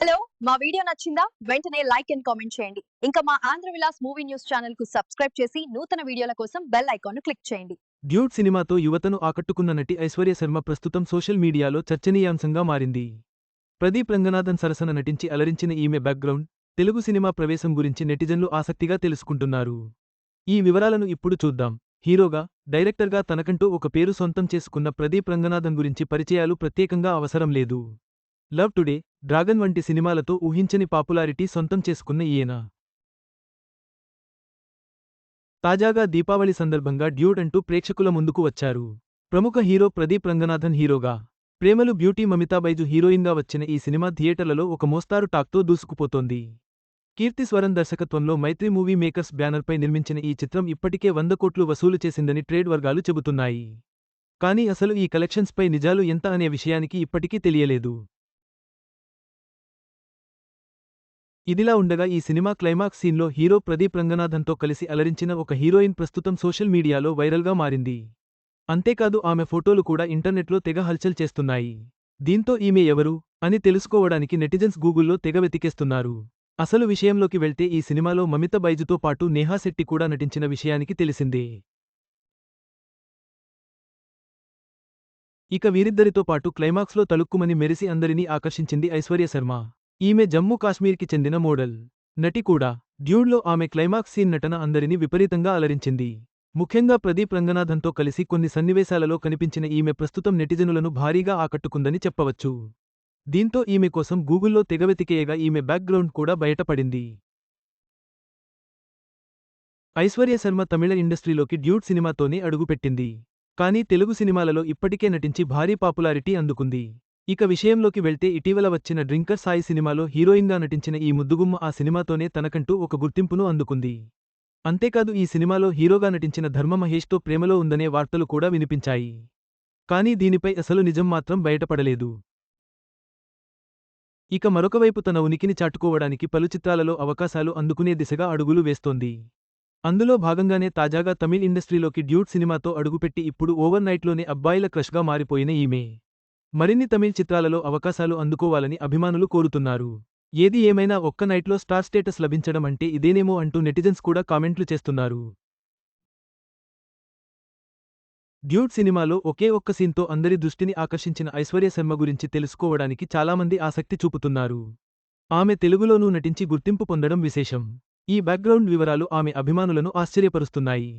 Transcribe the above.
Hello మా video నచ్చిందా? వెంటనే లైక్ అండ్ కామెంట్ చేయండి. ఇంకా మా ఆంధ్ర విలాస్ మూవీ న్యూస్ ఛానల్కు సబ్స్క్రైబ్ చేసి నూతన వీడియోల కోసం బెల్ ఐకాన్ క్లిక్ చేయండి. డ్యూట్ సినిమాతో యువతను ఆకట్టుకున్న నటి ఐశ్వర్య శర్మ ప్రస్తుతం సోషల్ మీడియాలో చర్చనీయాంశంగా మారింది. ప్రదీప్ రంగనాథన్ సరసన నటించి అలరించిన ఈమె బ్యాక్గ్రౌండ్ తెలుగు సినిమా ప్రవేశం గురించి నెటిజన్లు ఆసక్తిగా తెలుసుకుంటున్నారు. ఈ వివరాలను ఇప్పుడు చూద్దాం. హీరోగా డైరెక్టర్గా తనకంటూ ఒక పేరు సొంతం చేసుకున్న ప్రదీప్ రంగనాథన్ గురించి పరిచయాలు ప్రత్యేకంగా అవసరం లేదు. లవ్ టుడే డ్రాగన్ వంటి సినిమాలతో ఊహించని పాపులారిటీ సొంతం చేసుకున్న ఈయన. తాజాగా దీపావళి సందర్భంగా డ్యూడ్ అంటూ ప్రేక్షకుల ముందుకు వచ్చారు. ప్రముఖ హీరో ప్రదీప్ రంగనాథన్ హీరోగా ప్రేమలు బ్యూటీ మమితాబైజు హీరోయిన్గా వచ్చిన ఈ సినిమా థియేటర్లలో ఒక మోస్తారు టాక్తో దూసుకుపోతోంది. కీర్తిస్వరం దర్శకత్వంలో మైత్రి మూవీ మేకర్స్ బ్యానర్పై నిర్మించిన ఈ చిత్రం ఇప్పటికే వంద కోట్లు వసూలు చేసిందని ట్రేడ్ వర్గాలు చెబుతున్నాయి. కానీ అసలు ఈ కలెక్షన్స్పై నిజాలు ఎంత అనే విషయానికి ఇప్పటికీ తెలియలేదు. ఇదిలా ఉండగా ఈ సినిమా క్లైమాక్స్ సీన్లో హీరో ప్రదీప్ రంగనాథన్తో కలిసి అలరించిన ఒక హీరోయిన్ ప్రస్తుతం సోషల్ మీడియాలో వైరల్గా మారింది. అంతేకాదు ఆమె ఫోటోలు కూడా ఇంటర్నెట్లో తెగ హల్చల్ చేస్తున్నాయి. దీంతో ఈమె ఎవరు? అని తెలుసుకోవడానికి నెటిజన్స్ గూగుల్లో తెగ వెతికేస్తున్నారు. అసలు విషయంలోకి వెళ్తే ఈ సినిమాలో మమిత బైజుతో పాటు నేహా శెట్టి కూడా నటించిన విషయానికి తెలిసిందే. ఇక వీరిద్దరితో పాటు క్లైమాక్స్లో తలుక్కుమని మెరిసి అందరినీ ఆకర్షించింది ఐశ్వర్య శర్మ. ఈమె జమ్మూ కాశ్మీర్కి చెందిన మోడల్. నటి కూడా. డ్యూడ్లో ఆమె క్లైమాక్స్ సీన్ నటన అందరినీ విపరీతంగా అలరించింది. ముఖ్యంగా ప్రదీప్ రంగనాథన్తో కలిసి కొన్ని సన్నివేశాలలో కనిపించిన ఈమె ప్రస్తుతం నెటిజనులను భారీగా ఆకట్టుకుందని చెప్పవచ్చు. దీంతో ఈమె కోసం గూగుల్లో తెగవెతికేయగా ఈమె బ్యాక్గ్రౌండ్ కూడా బయటపడింది. ఐశ్వర్య శర్మ తమిళ ఇండస్ట్రీలోకి డ్యూడ్ సినిమాతోనే అడుగుపెట్టింది. కానీ తెలుగు సినిమాలలో ఇప్పటికే నటించి భారీ పాపులారిటీ అందుకుంది. ఇక విషయంలోకి వెళ్తే ఇటీవల వచ్చిన డ్రింకర్ సాయి సినిమాలో హీరోయిన్గా నటించిన ఈ ముద్దుగుమ్మ ఆ సినిమాతోనే తనకంటూ ఒక గుర్తింపును అందుకుంది. అంతేకాదు ఈ సినిమాలో హీరోగా నటించిన ధర్మ మహేష్తో ప్రేమలో ఉందనే వార్తలు కూడా వినిపించాయి. కానీ దీనిపై అసలు నిజం మాత్రం బయటపడలేదు. ఇక మరొకవైపు తన ఉనికిని చాటుకోవడానికి పలు చిత్రాలలో అవకాశాలు అందుకునే దిశగా అడుగులు వేస్తోంది. అందులో భాగంగానే తాజాగా తమిళ్ ఇండస్ట్రీలోకి డ్యూట్ సినిమాతో అడుగుపెట్టి ఇప్పుడు ఓవర్ నైట్లోనే అబ్బాయిల క్రష్గా మారిపోయిన ఈమె. మరిన్ని తమిళ్ చిత్రాలలో అవకాశాలు అందుకోవాలని అభిమానులు కోరుతున్నారు. ఏది ఏమైనా ఒక్క నైట్లో స్టార్ స్టేటస్ లభించడం అంటే ఇదేనేమో అంటూ నెటిజన్స్ కూడా కామెంట్లు చేస్తున్నారు. డ్యూట్ సినిమాలో ఒకే ఒక్క సీన్తో అందరి దృష్టిని ఆకర్షించిన ఐశ్వర్య శర్మ గురించి తెలుసుకోవడానికి చాలామంది ఆసక్తి చూపుతున్నారు. ఆమె తెలుగులోనూ నటించి గుర్తింపు పొందడం విశేషం. ఈ బ్యాక్గ్రౌండ్ వివరాలు ఆమె అభిమానులను ఆశ్చర్యపరుస్తున్నాయి.